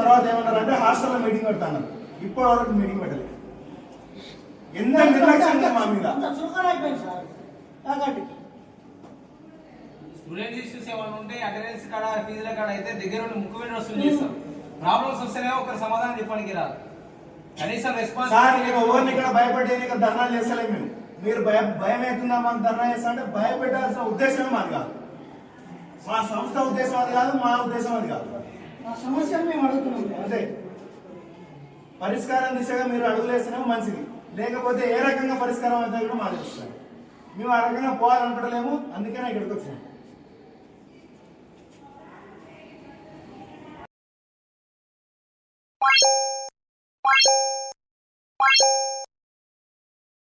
తర్వాత ఏమన్నారు అంటే హాస్టల్లో మీటింగ్ పెడతాను ఇప్పటి వరకు మీటింగ్ పెట్టలేదు. ఎంత నిర్లక్ష్యం ఉంది మా మీద. అంత చులకన అయిపోయింది సార్. కాబట్టి స్టూడెంట్ ఇష్యూస్ ఏమైనా ఉంటే అటెండెన్స్ కాడ ఫీజుల కాడ అయితే దగ్గర ఉండి వసూలు చేస్తారు ప్రాబ్లమ్స్ వస్తేనే ఒకరు సమాధానం చెప్పడానికి రాదు. కనీసం రెస్పాన్స్ ఎవరిని ఇక్కడ భయపెట్టే ఇక్కడ ధర్నాలు చేస్తలేము మేము. మీరు భయం భయం అవుతుందా మాకు ధర్నా చేస్తా అంటే భయపెట్టాల్సిన ఉద్దేశమే మాది కాదు. మా సంస్థ ఉద్దేశం అది కాదు మా ఉద్దేశం అది కాదు. మా సమస్యను మేము అంతే పరిష్కారం దిశగా మీరు అడుగులేసినా మంచిది. లేకపోతే ఏ రకంగా పరిష్కారం అవుతుందో కూడా మాకు చూస్తాం మేము ఆ రకంగా పోవాలనుకోవడలేము అందుకే ఇక్కడికి వచ్చాము you